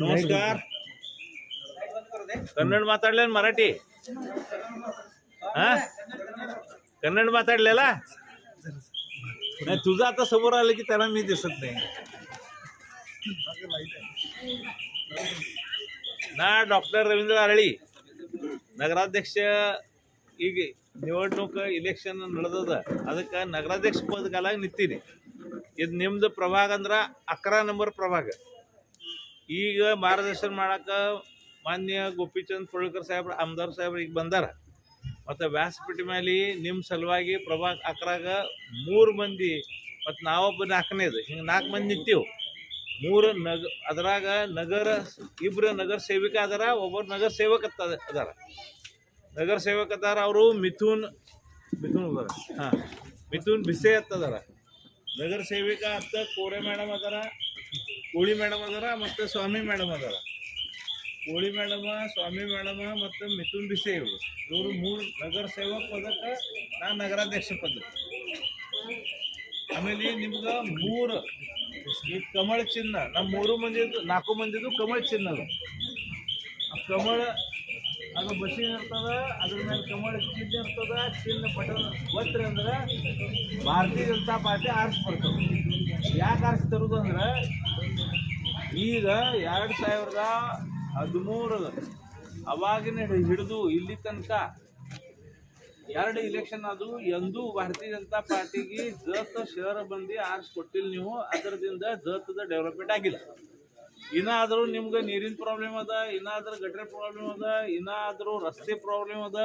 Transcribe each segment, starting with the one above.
ನಮಸ್ಕಾರ ಕನ್ನಡ ಮಾತಾಡ್ಲೇನ್ ಮರಾಠಿ ಹಾ कन्नड माताडलेला नाही तुझं आता समोर आलं की त्याला मी दिसत नाही ನಾ ಡಾಕ್ಟರ್ ರವೀಂದ್ರ ಅರಳಿ ನಗರಾಧ್ಯಕ್ಷ ಈಗ ನಿವಡ್ಣೂಕ ಇಲೆಕ್ಷನ್ ನಡೆದದ ಅದಕ್ಕೆ ನಗರಾಧ್ಯಕ್ಷ ಪದಕಲಾಗಿ ನಿಂತೀನಿ ಇದು ನಿಮ್ದು ಪ್ರಭಾಗ ಅಂದ್ರೆ ಅಕರಾ ನಂಬರ್ ಪ್ರಭಾಗ ಈಗ ಮಾರ್ಗದರ್ಶನ ಮಾಡಕ್ಕೆ ಮಾನ್ಯ ಗೋಪಿಚಂದ್ ಪೊಳ್ಕರ್ ಸಾಹೇಬ್ರ ಆಮದಾರ್ ಸಾಹೇಬ್ರು ಈಗ ಬಂದಾರ ಮತ್ತು ವ್ಯಾಸಪೀಠ ಮೇಲೆ ನಿಮ್ಮ ಸಲುವಾಗಿ ಪ್ರಭಾ ಅಕ್ರಾಗ ಮೂರು ಮಂದಿ, ಮತ್ತು ನಾವೊಬ್ಬ ನಾಲ್ಕನೇದು ಹಿಂಗೆ ನಾಲ್ಕು ಮಂದಿ ನಿಂತೀವಿ. ಮೂರು ನಗ, ಅದ್ರಾಗ ನಗರ ಇಬ್ಬರು ನಗರ ಸೇವಿಕ ಅದಾರ, ಒಬ್ಬರು ನಗರ ಸೇವಕ ಅದಾರ. ನಗರ ಸೇವಕ ಅದಾರ ಅವರು ಮಿಥುನ್ ಮಿಥುನ್ ಅದಾರ. ಹಾಂ, ಮಿಥುನ್ ಬಿಸೆ ಅತ್ತದಾರ ನಗರ ಸೇವಿಕ ಅತ್ತ ಕೋರೆ ಮೇಡಮ್ ಅದಾರ, ಕೋಳಿ ಮೇಡಮ್ ಅದಾರ, ಮತ್ತು ಸ್ವಾಮಿ ಮೇಡಮ್ ಅದಾರ. ಕೋಳಿ ಮೇಡಮ, ಸ್ವಾಮಿ ಮೇಡಮ ಮತ್ತು ಮಿಥುನ್ ಬಿಸೆ ಇವರು. ಇವರು ಮೂರು ನಗರ ಸೇವಕ ಪದಕ, ನಾ ನಗರಾಧ್ಯಕ್ಷ ಪದಕ. ಆಮೇಲೆ ನಿಮ್ಗೆ ಮೂರು, ಈ ಕಮಳ ಚಿನ್ನ ನಮ್ಮ ಮೂರು ಮಂದಿದು, ನಾಲ್ಕು ಮಂದಿದು ಕಮಳ ಚಿನ್ನ ಅದು. ಕಮಳ ಅದು ಬಸಿನ ಇರ್ತದ, ಅದ್ರ ಮೇಲೆ ಕಮಳ ಚಿನ್ನ ಇರ್ತದ, ಚಿನ್ನ ಪಟ ಒತ್ರಿ ಅಂದ್ರೆ ಭಾರತೀಯ ಜನತಾ ಪಾರ್ಟಿ ಆರಿಸಿ ಬರ್ತದೆ ಯಾಕೆ ಆರಿಸಿ ತರೋದು ಅಂದ್ರೆ, ಈಗ ಎರಡು ಸಾವಿರದ ಹದಿಮೂರು ಅವಾಗಿನ ಹಿಡಿದು ಇಲ್ಲಿ ತನಕ ಎರಡು ಇಲೆಕ್ಷನ್ ಅದು, ಎಂದೂ ಭಾರತೀಯ ಜನತಾ ಪಾರ್ಟಿಗೆ ಜತ ಶಹರ ಬಂದು ಆರ್ಸ್ ಕೊಟ್ಟಿಲ್ಲ ನೀವು, ಅದರದಿಂದ ಜತದ ಡೆವಲಪ್ಮೆಂಟ್ ಆಗಿಲ್ಲ. ಇನ್ನಾದರೂ ನಿಮ್ಗೆ ನೀರಿನ ಪ್ರಾಬ್ಲಮ್ ಅದ, ಇನ್ನಾದ್ರೂ ಗಟ್ರೆ ಪ್ರಾಬ್ಲಮ್ ಅದ, ಇನ್ನಾದರೂ ರಸ್ತೆ ಪ್ರಾಬ್ಲಮ್ ಅದ,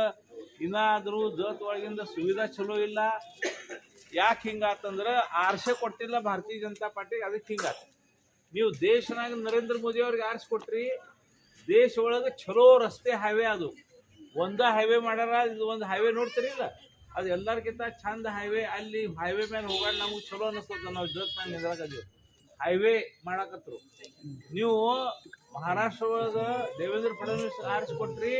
ಇನ್ನಾದರೂ ಜತ್ ಒಳಗಿಂದ ಸುವಿಧಾ ಚಲೋ ಇಲ್ಲ. ಯಾಕೆ ಹಿಂಗಾತಂದ್ರೆ ಆರ್ಸೆ ಕೊಟ್ಟಿಲ್ಲ ಭಾರತೀಯ ಜನತಾ ಪಾರ್ಟಿಗೆ, ಅದಕ್ಕೆ ಹಿಂಗಾತ. ನೀವು ದೇಶನಾಗ ನರೇಂದ್ರ ಮೋದಿ ಅವ್ರಿಗೆ ಆರಿಸಿ ಕೊಟ್ರಿ ದೇಶ ಒಳಗೆ ಚಲೋ ರಸ್ತೆ ಹೈವೇ ಅದು. ಒಂದ ಹೈವೇ ಮಾಡ್ಯಾರ, ಇದು ಒಂದು ಹೈವೇ ನೋಡ್ತೀರಿ ಇಲ್ಲ? ಅದು ಎಲ್ಲರಿಗಿಂತ ಚಂದ ಹೈವೇ ಅಲ್ಲಿ ಹೈವೇ ಮೇಲೆ ಹೋಗೋಣ ನಮಗೆ ಚಲೋ ಅನಿಸ್ತದ ನಾವು ಜತ್ ಮ್ಯಾಗ ನಿಂದ್ರಾಕದೀವಿ ಹೈವೇ ಮಾಡಾಕತ್ರು. ನೀವು ಮಹಾರಾಷ್ಟ್ರ ಒಳಗೆ ದೇವೇಂದ್ರ ಫಡ್ನವೀಸ್ ಆರಿಸ್ಕೊಟ್ರಿ,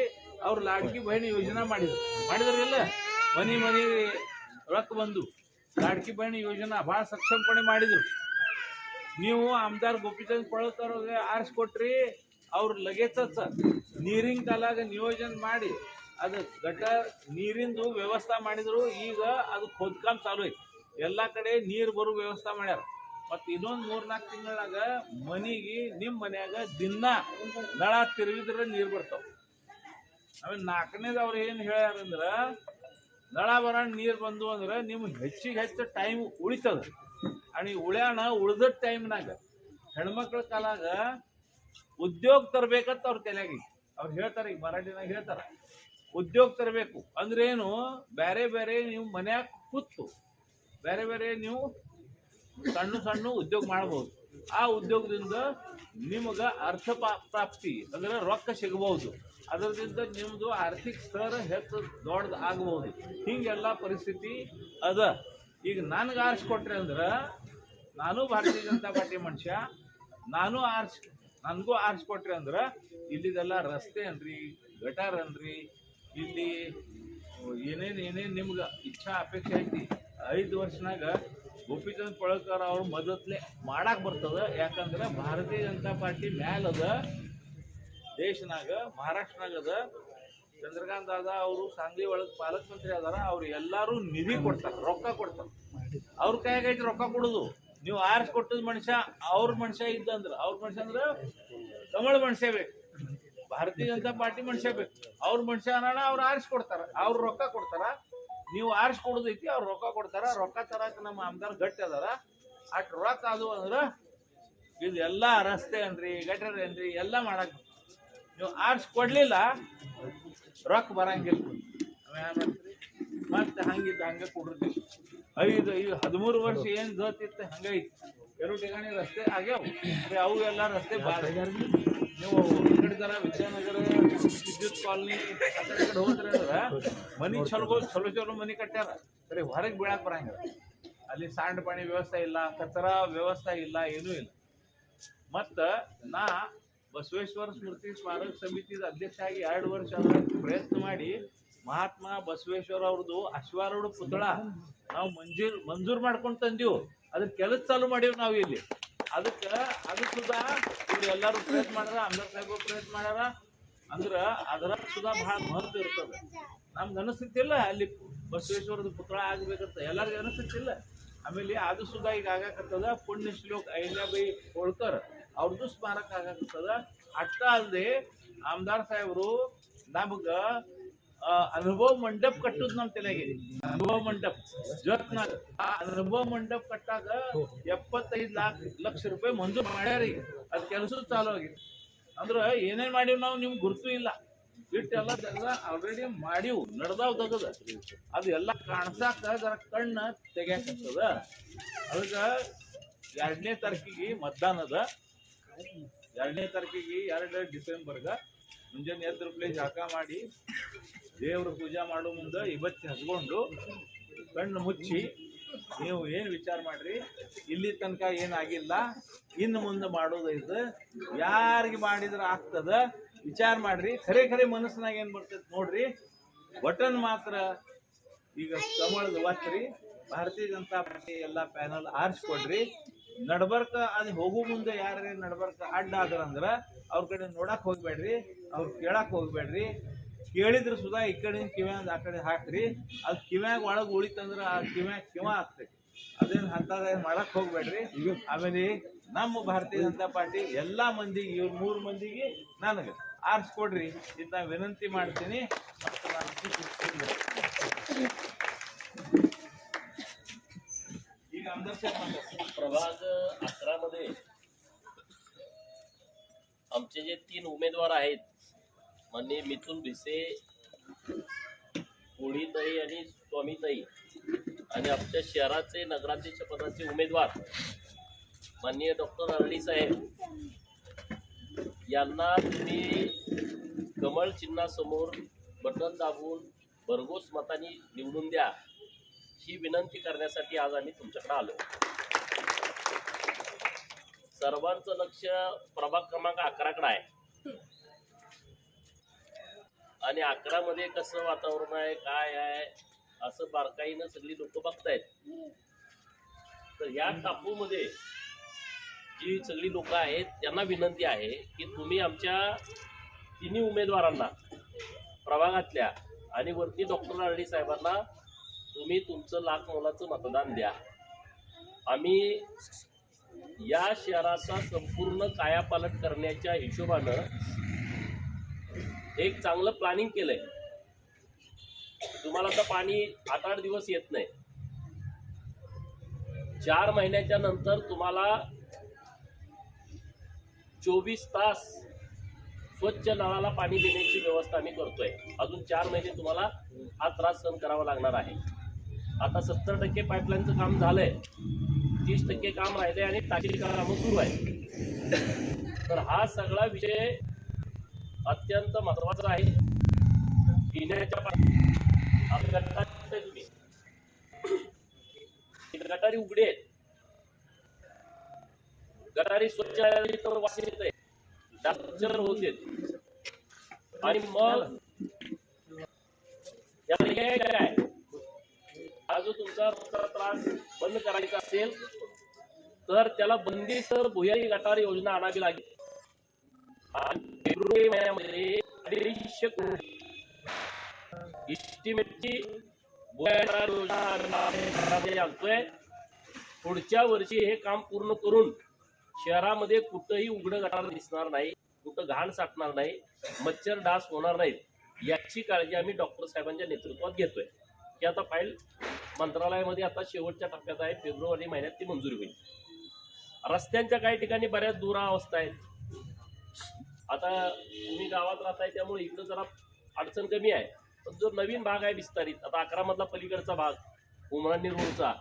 ಅವ್ರು ಲಾಡ್ಕಿ ಬಹಿಣಿ ಯೋಜನಾ ಮಾಡಿದ್ರು. ಮಾಡಿದ್ರಿಲ್ಲ ಮನಿ ಮನಿ ರೊಕ್ಕ ಬಂದು. ಲಾಡ್ಕಿ ಬಹಿಣಿ ಯೋಜನಾ ಭಾಳ ಸಕ್ಷಮಪಣೆ ಮಾಡಿದ್ರು. ನೀವು ಆಮದಾರ್ ಗೋಪಿಚಂದ್ ಪಳಕರ್ ಅವ್ರಿಗೆ ಆರಿಸ್ಕೊಟ್ರಿ ಅವ್ರು ಲಗೇಚ್ ನೀರಿನ ಕಾಲಾಗ ನಿಯೋಜನೆ ಮಾಡಿ ಅದು ಗಟ್ಟ ನೀರಿಂದು ವ್ಯವಸ್ಥೆ ಮಾಡಿದ್ರು, ಈಗ ಅದು ಖೋದ್ಕಾಮ್ ಚಾಲು ಐತಿ. ಎಲ್ಲ ಕಡೆ ನೀರು ಬರೋ ವ್ಯವಸ್ಥೆ ಮಾಡ್ಯಾರ. ಮತ್ತು ಇನ್ನೊಂದು ಮೂರ್ನಾಲ್ಕು ತಿಂಗಳಾಗ ಮನೆಗೆ ನಿಮ್ಮ ಮನ್ಯಾಗ ದಿನ ನಳ ತಿರುಗಿದ್ರೆ ನೀರು ಬರ್ತಾವೆ. ಆಮೇಲೆ ನಾಲ್ಕನೇದು ಅವ್ರು ಏನು ಹೇಳ್ಯಾರಂದ್ರೆ ನಳ ಬರ ನೀರು ಬಂದು ಅಂದ್ರೆ ನಿಮ್ಗೆ ಹೆಚ್ಚಿಗೆ ಹೆಚ್ಚು ಟೈಮ್ ಉಳಿತದ. ಅಣಿ ಉಳ್ಯಾಣ ಉಳ್ದ ಟೈಮ್ನಾಗ ಹೆಣ್ಮಕ್ಳ ಕಾಲಾಗ ಉದ್ಯೋಗ ತರಬೇಕಂತ ಅವ್ರ ತಲೆಯಾಗಿ ಅವ್ರು ಹೇಳ್ತಾರೆ ಈಗ ಮರಾಠಿನಾಗ ಹೇಳ್ತಾರ. ಉದ್ಯೋಗ ತರಬೇಕು ಅಂದ್ರೇನು ಬೇರೆ ಬೇರೆ ನೀವು ಮನ್ಯಾಗ ಕೂತು ಬೇರೆ ಬೇರೆ ನೀವು ಸಣ್ಣ ಸಣ್ಣ ಉದ್ಯೋಗ ಮಾಡಬಹುದು ಆ ಉದ್ಯೋಗದಿಂದ ನಿಮಗೆ ಅರ್ಥ ಪ್ರಾಪ್ತಿ ಅಂದ್ರೆ ರೊಕ್ಕ ಸಿಗಬಹುದು ಅದರಿಂದ ನಿಮ್ಮದು ಆರ್ಥಿಕ ಸ್ತರ ಹೆಚ್ಚು ದೊಡ್ಡದು ಆಗಬಹುದು ಹಿಂಗೆಲ್ಲ ಪರಿಸ್ಥಿತಿ ಅದ. ಈಗ ನನಗೆ ಆರಿಸ್ಕೊಟ್ರೆ ಅಂದ್ರೆ, ನಾನು ಭಾರತೀಯ ಜನತಾ ಪಾರ್ಟಿ ಮನುಷ್ಯ, ನಾನು ಆರ್ಸ್ ನನಗೂ ಆರಿಸ್ಕೊಟ್ರಿ ಅಂದ್ರೆ ಇಲ್ಲಿದೆಲ್ಲ ರಸ್ತೆ ಅನ್ರಿ, ಗಟಾರ್ ಅನ್ರಿ, ಇಲ್ಲಿ ಏನೇನು ಏನೇನು ನಿಮ್ಗೆ ಇಚ್ಛಾ ಅಪೇಕ್ಷೆ ಐತಿ? ಐದು ವರ್ಷನಾಗ ಗೋಪಿಚಂದ್ ಪೊಳಕರ್ ಅವ್ರ ಮದತ್ಲೆ ಮಾಡಾಕ್ ಬರ್ತದ, ಯಾಕಂದ್ರೆ ಭಾರತೀಯ ಜನತಾ ಪಾರ್ಟಿ ಮ್ಯಾಲ ಅದ ದೇಶನಾಗ ಮಹಾರಾಷ್ಟ್ರನಾಗ ಅದ ಚಂದ್ರಕಾಂತ್ ದಾದ ಅವರು ಸಾಂಗ್ಲಿ ಒಳಗೆ ಪಾಲಕ್ ಮಂತ್ರಿ ಅದಾರ, ಅವ್ರು ಎಲ್ಲರೂ ನಿಧಿ ಕೊಡ್ತಾರ, ರೊಕ್ಕ ಕೊಡ್ತಾರೆ. ಅವ್ರ ಕೈಯಾಗ ಐತಿ ರೊಕ್ಕ ಕೊಡುದು. ನೀವು ಆರ್ಸ್ ಕೊಟ್ಟದ ಮನುಷ್ಯ, ಅವ್ರ ಮನುಷ್ಯ ಇದ್ದಂದ್ರೆ, ಅವ್ರ ಮನುಷ್ಯ ಅಂದ್ರೆ ತಮಿಳು ಮನುಷ್ಯ ಬೇಕು. ಭಾರತೀಯ ಜನತಾ ಪಾರ್ಟಿ ಮನುಷ್ಯ ಬೇಕು. ಅವ್ರ ಮನುಷ್ಯ ಅನ್ನೋಣ ಅವ್ರು ಆರಿಸಿ ಕೊಡ್ತಾರ. ಅವ್ರು ರೊಕ್ಕ ಕೊಡ್ತಾರ. ನೀವು ಆರಿಸಿ ಕೊಡೋದೈತಿ ಅವ್ರು ರೊಕ್ಕ ಕೊಡ್ತಾರ. ರೊಕ್ಕ ತರಕ ನಮ್ಮ ಆಮದಾರ್ ಗಟ್ಟಿ ಅದಾರ. ಅಟ್ ರೊಕ್ಕ ಅದು ಅಂದ್ರೆ ಇದು ಎಲ್ಲ ರಸ್ತೆ ಅನ್ರಿ ಗಟರ್ ಏನ್ರಿ, ಎಲ್ಲ ಮಾಡಕ್ ನೀವು ಆರ್ಸ್ ಕೊಡ್ಲಿಲ್ಲ, ರೊಕ್ಕ ಬರಂಗಿಲ್ಲ? ಮತ್ತೆ ಹಂಗಿದ್ದ ಹಂಗೆ ಕೊಡ್ರಿ ಐದು ಐದು ಹದಿಮೂರು ವರ್ಷ ಏನು ಗೋತಿತ್ತು ಹಂಗೈತಿ. ಎರಡು ಠಿಕಾಣಿ ರಸ್ತೆ ಆಗ್ಯಾವ. ಅದೇ ಅವು ಎಲ್ಲ ರಸ್ತೆ ನೀವು ಈ ಕಡೆ ವಿಜಯನಗರ ವಿದ್ಯುತ್ ಕಾಲನಿ ಕಡೆ ಹೋದ್ರೆ ಅಂದ್ರೆ ಮನೆ ಚಲೋ ಚಲೋ ಚಲೋ ಮನೆ ಕಟ್ಟ್ಯಾರ. ಸರಿ ಹೊರಗೆ ಬೀಳಕ್ ಬರಂಗಿಲ್ಲ. ಅಲ್ಲಿ ಸಾಂಡ್ ಪಾಣಿ ವ್ಯವಸ್ಥೆ ಇಲ್ಲ ಕಚರ ವ್ಯವಸ್ಥೆ ಇಲ್ಲ ಏನೂ ಇಲ್ಲ. ಮತ್ತು ನಾ ಬಸವೇಶ್ವರ ಸ್ಮೃತಿ ಸ್ಮಾರಕ ಸಮಿತಿದ ಅಧ್ಯಕ್ಷ ಆಗಿ ಎರಡು ವರ್ಷ ಪ್ರಯತ್ನ ಮಾಡಿ ಮಹಾತ್ಮ ಬಸವೇಶ್ವರ ಅವ್ರದ್ದು ಅಶ್ವಾರೂಢ ಪುತ್ಳ ನಾವು ಮಂಜೂರ್ ಮಂಜೂರ್ ಮಾಡ್ಕೊಂಡು ತಂದೀವು. ಅದ್ರ ಕೆಲಸ ಚಾಲು ಮಾಡೀವಿ ನಾವು ಇಲ್ಲಿ. ಅದಕ್ಕೆ ಅದು ಸುದಾ ಇವ್ರು ಎಲ್ಲರೂ ಪ್ರಯತ್ನ ಮಾಡ್ಯಾರ ಅಂಬರ್ ಸಾಹೇಬ್ ಪ್ರಯತ್ನ ಮಾಡ್ಯಾರ. ಅಂದ್ರೆ ಅದರ ಸುಧಾ ಬಹಳ ಮಹತ್ವ ಇರ್ತದೆ. ನಮ್ಗೆ ಅನಿಸ್ತಿಲ್ಲ ಅಲ್ಲಿ ಬಸವೇಶ್ವರದ ಪುತಳ ಆಗ್ಬೇಕಂತ. ಎಲ್ಲರಿಗೂ ಅನಿಸ್ತಿಲ್ಲ. ಆಮೇಲೆ ಅದು ಸುಧಾ ಈಗ ಆಗಾಕತ್ತದ. ಪುಣ್ಯ ಶ್ಲೋಕ್ ಅಹಿಲ್ಯಾಬಾಯಿ ಹೋಳ್ಕರ್ ಅವ್ರದ್ದು ಸ್ಮಾರಕ ಆಗಾಕತ್ತದ. ಅಷ್ಟ ಅಲ್ಲದೆ ಆಮದಾರ್ ಸಾಹೇಬ್ರು ನಮಗ ಅನುಭವ ಮಂಟಪ ಕಟ್ಟುದು ನಮ್ ತಲೆಗೆ. ಅನುಭವ ಮಂಟಪ. ಜೊತ್ನಾಗ ಆ ಅನುಭವ ಮಂಟಪ ಕಟ್ಟಾಗ ಎಪ್ಪತ್ತೈದು ಲಾಕ್ ಲಕ್ಷ ರೂಪಾಯಿ ಮಂಜೂರು ಮಾಡ್ಯಾರಿ. ಅದು ಕೆಲಸ ಚಾಲು ಆಗಿದೆ ಅಂದ್ರೆ ಏನೇನ್ ಮಾಡೀವಿ ನಾವು ನಿಮ್ಗೆ ಗುರುತು ಇಲ್ಲ. ಇಟ್ಟೆಲ್ಲ ಎಲ್ಲ ಆಲ್ರೆಡಿ ಮಾಡಿವು. ನಡ್ದಾವ್ ತಗದ ಅದು ಎಲ್ಲ ಕಾಣಿಸಾಕ ಜರ ಕಣ್ಣ ತೆಗ್ಯಾಕತ್ತದ. ಅದಕ್ಕೆ ಎರಡನೇ ತಾರೀಕಿಗೆ ಮತದಾನ ಅದ. ಎರಡನೇ ತಾರೀಕಿಗೆ ಎರಡು ಡಿಸೆಂಬರ್ಗ. ಮುಂಜಾನೆ ಎದ್ರ ಪ್ಲೇಸ್ ಜಾಕ ಮಾಡಿ ದೇವ್ರ ಪೂಜೆ ಮಾಡೋ ಮುಂದೆ ಇವತ್ತು ಹಚ್ಕೊಂಡು ಕಣ್ಣು ಮುಚ್ಚಿ ನೀವು ಏನು ವಿಚಾರ ಮಾಡ್ರಿ? ಇಲ್ಲಿ ತನಕ ಏನಾಗಿಲ್ಲ ಇನ್ನು ಮುಂದೆ ಮಾಡೋದೈತೆ ಯಾರಿಗೆ ಮಾಡಿದ್ರೆ ಆಗ್ತದ? ವಿಚಾರ ಮಾಡ್ರಿ. ಖರೆ ಖರೆ ಮನಸ್ಸಿನಾಗ ಏನು ಬರ್ತೈತೆ ನೋಡ್ರಿ. ಬಟನ್ ಮಾತ್ರ ಈಗ ಕಮಳದ ಒತ್ತ್ರಿ ಭಾರತೀಯ ಜನತಾ ಪಾರ್ಟಿ ಎಲ್ಲ ಪ್ಯಾನಲ್ ಆರಿಸ್ಕೊಡ್ರಿ. ನಡ್ಬರ್ಕ ಅದು ಹೋಗೋ ಮುಂದೆ ಯಾರೇ ನಡ್ಬರ್ಕ ಅಡ್ಡ ಆದ್ರಂದ್ರ ಅವ್ರ ಕಡೆ ನೋಡಕ್ ಹೋಗ್ಬೇಡ್ರಿ. ಅವ್ರು ಕೇಳಕ್ ಹೋಗ್ಬೇಡ್ರಿ. ಕೇಳಿದ್ರೆ ಸುಧಾ, ಈ ಕಡೆಯಿಂದ ಕಿವ್ಯಾಗ ಆ ಕಡೆ ಹಾಕ್ರಿ. ಅದು ಕಿವ್ಯಾಗ ಒಳಗೆ ಉಳಿತಂದ್ರೆ ಆ ಕಿವ್ಯಾಗ ಕಿವ ಆಗ್ತೈತಿ. ಅದೇನು ಅಂತದೇನು ಮಾಡಕ್ ಹೋಗ್ಬೇಡ್ರಿ. ಆಮೇಲೆ ನಮ್ಮ ಭಾರತೀಯ ಜನತಾ ಪಾರ್ಟಿ ಎಲ್ಲ ಮಂದಿಗೆ, ಇವ್ರ ಮೂರು ಮಂದಿಗೆ ನನಗೆ ಆರಿಸ್ಕೊಡ್ರಿ. ಇದನ್ನ ವಿನಂತಿ ಮಾಡ್ತೀನಿ. ಈಗ आमदार साहेब प्रभाग अकरामध्ये आमचे जे तीन उमेदवार आहेत माननीय मिथुन भिसे पोळीताई आणि स्वामीताई आणि आमच्या शहराचे नगराध्यक्ष पदाचे उमेदवार माननीय डॉक्टर अरणी साहेब यांना तुम्ही कमळ चिन्हासमोर बटन दाबून भरघोस मतांनी निवडून द्या ही विनंती करण्यासाठी आज आम्ही तुमच्याकडे आलो. सर्वांचं लक्ष प्रभाग क्रमांक अकराकडे आहे. आणि अकरा मध्ये कसं वातावरण आहे काय आहे असं बारकाईनं सगळी लोक बघतायत. तर या टापूमध्ये जी सगळी लोक आहेत त्यांना विनंती आहे की तुम्ही आमच्या तिन्ही उमेदवारांना प्रभागातल्या आणि वरती डॉक्टर आरडी साहेबांना तुम्ही तुमचं लाख मोलाचं मतदान द्या. आम्ही या शहराचा संपूर्ण कायापालट करण्याच्या हिशोबानं एक चांगलं प्लॅनिंग केलंय. तुम्हाला आता पाणी आठ आठ दिवस येत नाही. चार महिन्याच्या नंतर तुम्हाला चोवीस तास स्वच्छ नळाला पाणी देण्याची व्यवस्था आम्ही करतोय. अजून चार महिने तुम्हाला हा त्रास सहन करावा लागणार आहे. आता सत्तर टक्के पाईपलाईनचं काम झालंय. तीस टक्के काम राहिले आणि टाकी कामं सुरू आहे. तर हा सगळा विषय अत्यंत महत्वाचं आहे. पिण्याच्या आपल्या गटारी गटारी उघडे आहेत गटारी स्वच्छ तर वास येत आहे डाक्टर होते आणि मग काय? आहे? हा जो तुमचा त्रास बंद करायचा असेल तर त्याला बंदी सर भुयारी गटार योजना आणावी लागेल. आणि फेब्रुवारी महिन्यामध्ये अडीचशे कोटी इस्टिमेटची आणतोय पुढच्या वर्षी हे काम पूर्ण करून शहरामध्ये कुठंही उघडं गटार दिसणार नाही कुठं घाण साठणार नाही मच्छर डास होणार नाहीत याची काळजी आम्ही डॉक्टर साहेबांच्या नेतृत्वात घेतोय. की आता फाईल मंत्रालयामध्ये आता शेवटच्या टप्प्यात आहे फेब्रुवारी महिन्यात ती मंजुरी होईल. रस्त्यांच्या काही ठिकाणी बऱ्याच दुरावस्था आहेत. आता तुम्ही गावात राहताय त्यामुळे इकडं जरा अडचण कमी आहे. पण जो नवीन भाग आहे विस्तारित आता अकरा मधला पलीकडचा भाग उमरांनी रोडचा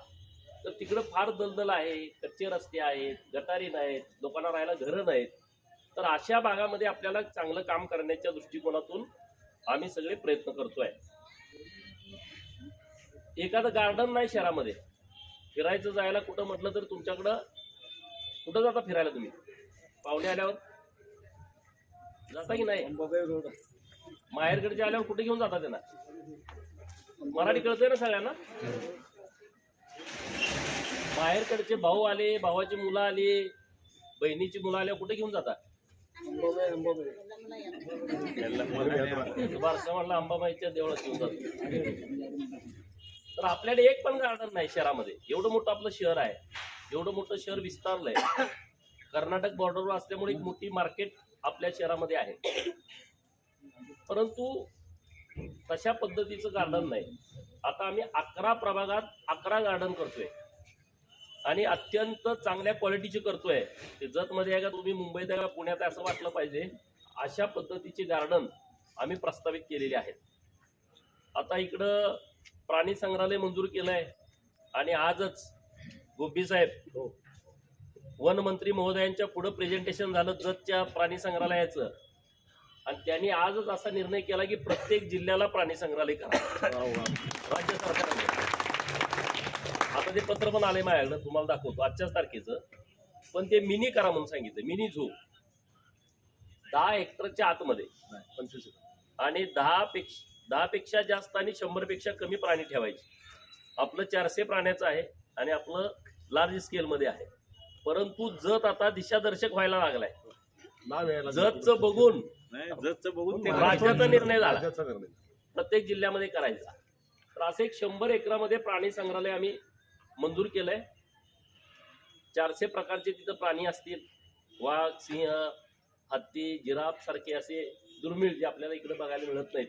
तर तिकडं फार दलदल आहे कच्चे रस्ते आहेत गटारी नाहीत लोकांना राहायला घरं नाहीत. तर अशा भागामध्ये आपल्याला चांगलं काम करण्याच्या दृष्टिकोनातून आम्ही सगळे प्रयत्न करतोय. एखादं गार्डन नाही शहरामध्ये. फिरायचं जायला कुठं म्हटलं तर तुमच्याकडं कुठं जाता फिरायला तुम्ही? पाहुणे आल्यावर? जाता की नाही माहेरकडचे आल्यावर कुठे घेऊन जाता त्यांना? मराठी कळतंय ना सगळ्यांना? माहेरकडचे भाऊ आले भावाची मुलं आली बहिणीची मुलं आल्या कुठे घेऊन जाता बारसा म्हणला अंबाबाईच्या देवळात घेऊन जातो तर आपल्याकडे एक पण गार्डन नाही शहरामध्ये. एवढं मोठं आपलं शहर आहे. एवढं मोठं शहर विस्तारलंय. कर्नाटक बॉर्डरवर असल्यामुळे एक मोठी मार्केट आपल्या शहरामध्ये आहे. परंतु तशा पद्धतीचं गार्डन नाही. आता आम्ही अकरा प्रभागात अकरा गार्डन करतोय. आणि अत्यंत चांगल्या क्वालिटीचे करतोय. ते जतमध्ये आहे का तुम्ही मुंबईत आहे का पुण्यात आहे असं वाटलं पाहिजे. अशा पद्धतीचे गार्डन आम्ही प्रस्तावित केलेले आहेत आता इकडं प्राणी संग्रहालय मंजूर केलंय. आणि आजच गोबी साहेब वन मंत्री महोदयांच्या पुढं प्रेझेंटेशन झालं जतच्या प्राणी संग्रहालयाचं. आणि त्यांनी आजच असा निर्णय केला की प्रत्येक जिल्ह्याला प्राणी संग्रहालय करा. राज्य सरकारने. आता ते पत्र पण आले माझ्याकडं तुम्हाला दाखवतो. आजच्याच तारखेचं. पण ते मिनी करा म्हणून सांगितलं मिनी झू दहा हेक्टरच्या आतमध्ये. आणि दहा पेक्षा दहा पेक्षा जास्त आणि शंभरपेक्षा कमी प्राणी ठेवायचे. आपलं चारशे प्राण्याचं आहे आणि आपलं लार्ज स्केलमध्ये आहे. परंतु जत आता दिशादर्शक व्हायला लागलाय. जतचं बघून नाही जतचं बघून ते राज्याचा निर्णय झाला. प्रत्येक जिल्ह्यामध्ये करायचा. तर असं एक शंभर एकरामध्ये प्राणी संग्रहालय आम्ही मंजूर केलंय. चारशे प्रकारचे तिथं प्राणी असतील. वाघ सिंह हत्ती जिराफ सारखे असे दुर्मिळ जे आपल्याला इकडे बघायला मिळत नाहीत.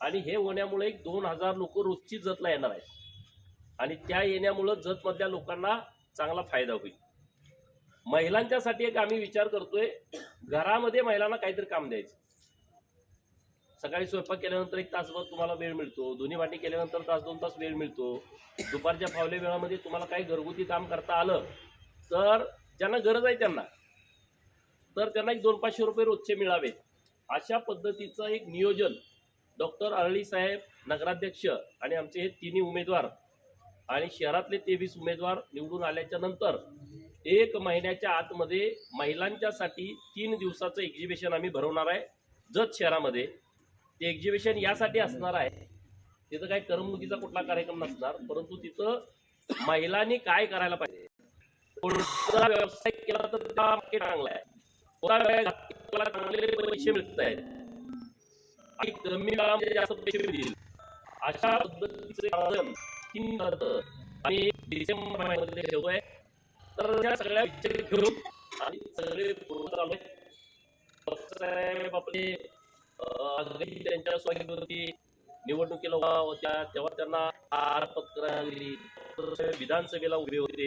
आणि हे होण्यामुळे एक दोन हजार लोक रोजची जतला येणार आहेत. आणि त्या येण्यामुळं जतमधल्या लोकांना चांगला फायदा होईल. महिलांच्यासाठी एक आम्ही विचार करतोय घरामध्ये महिलांना काहीतरी काम द्यायचं. सकाळी स्वयंपाक केल्यानंतर एक तासभर तुम्हाला वेळ मिळतो दोन्ही वाटी केल्यानंतर तास दोन तास वेळ मिळतो. दुपारच्या फावल्या वेळामध्ये तुम्हाला काही घरगुती काम करता आलं तर ज्यांना गरज आहे त्यांना. तर त्यांना एक दोन पाचशे रुपये रोजचे मिळावे. अशा पद्धतीचं एक नियोजन डॉक्टर अरळी साहेब नगराध्यक्ष आणि आमचे हे तिन्ही उमेदवार आणि शहरातले तेवीस उमेदवार निवडून आल्याच्यानंतर एक महिन्याच्या आतमध्ये महिलांच्यासाठी तीन दिवसाचं एक्झिबिशन आम्ही भरवणार आहे जत शहरामध्ये. ते एक्झिबिशन यासाठी असणार आहे. तिथं काही करमणुकीचा कुठला कार्यक्रम नसणार परंतु तिथं महिलांनी काय करायला पाहिजे? कोणता व्यवसाय केला तर चांगला आहे. कोणता चांगले पैसे मिळत आहेत. आणि कमी काळामध्ये जास्त पैसे मिळतील. अशा पद्धतीचे आयोजन तीन आणि डिसेंबर महिन्यामध्ये ठेवतोय. तर त्या सगळ्या विचार घेऊन आणि सगळे पूर्ण चालू पक्षसाहेब आपले अं, अगदी त्यांच्या स्वागतावरती निवडणुकीला उभा होत्या. तेव्हा त्यांना आर पत्कराली विधानसभेला उभे होते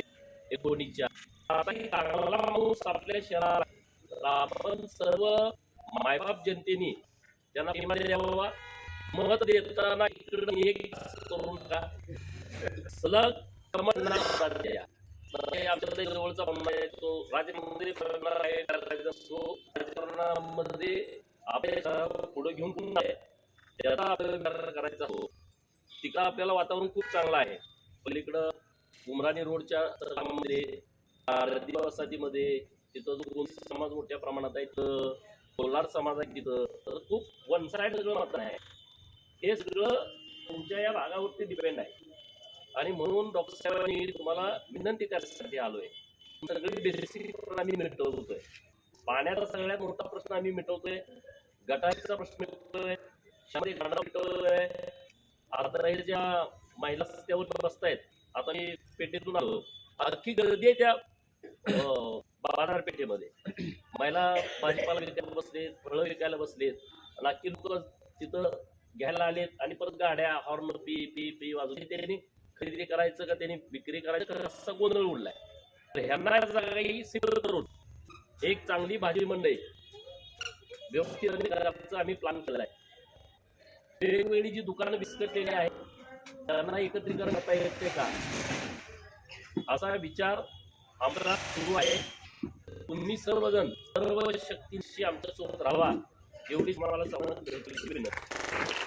एकोणीसच्या. आता माणूस आपल्या शहरात आपण सर्व मायबाप जनतेने त्यांना किंमत द्यावा मत देताना इकडून एक करून का सलग कमल द्या. तर जवळचा म्हणणं आहे. तो राजमंदिर करणार आहे. करायचा राजकारणामध्ये आपल्या पुढे घेऊन आहे. त्याचा आपल्याला करायचा असतो तिकडं आपल्याला वातावरण खूप चांगलं आहे. पलीकडं उमराणी रोडच्या कामामध्ये रद्दी तिथं जो कोणी समाज मोठ्या प्रमाणात आहे तिथं कोल्हार समाज आहे तिथं. तर खूप वन साईड सगळं मतदान आहे. हे सगळं तुमच्या या भागावरती डिपेंड आहे. आणि म्हणून डॉक्टर साहेबांनी तुम्हाला विनंती करण्यासाठी आलोय. सगळी बेसिक आम्ही मिटवतोय. पाण्याचा सगळ्यात मोठा प्रश्न आम्ही मिटवतोय. गटारीचा प्रश्न मिटवतोय. शामध्ये गाडा मिटवतोय. ज्या महिला रस्त्यावर बसतायत आता मी पेठेतून आलो. अख्खी गर्दी आहे त्या बाजारपेठेमध्ये महिला भाजीपाला विकायला बसलेत फळं विकायला बसलेत. आणि अख्खी लोक तिथं घ्यायला आलेत आणि परत गाड्या हॉर्न पी पी पी वाजून त्यांनी खरेदी करायचं का त्यांनी विक्री करायचं असा गोंधळ उडलाय. तर ह्यांना सिद्ध करून. एक चांगली भाजी मंडई. व्यवस्थित आम्ही प्लॅन केलेला आहे वेगवेगळी जी दुकानं विस्कटलेली आहेत त्यांना एकत्रीकरण करता येते का? असा विचार आमचा सुरू आहे. तुम्ही सर्वजण सर्व शक्तींशी आमच्यासोबत राहावा एवढीच मला सर्वांना विनंती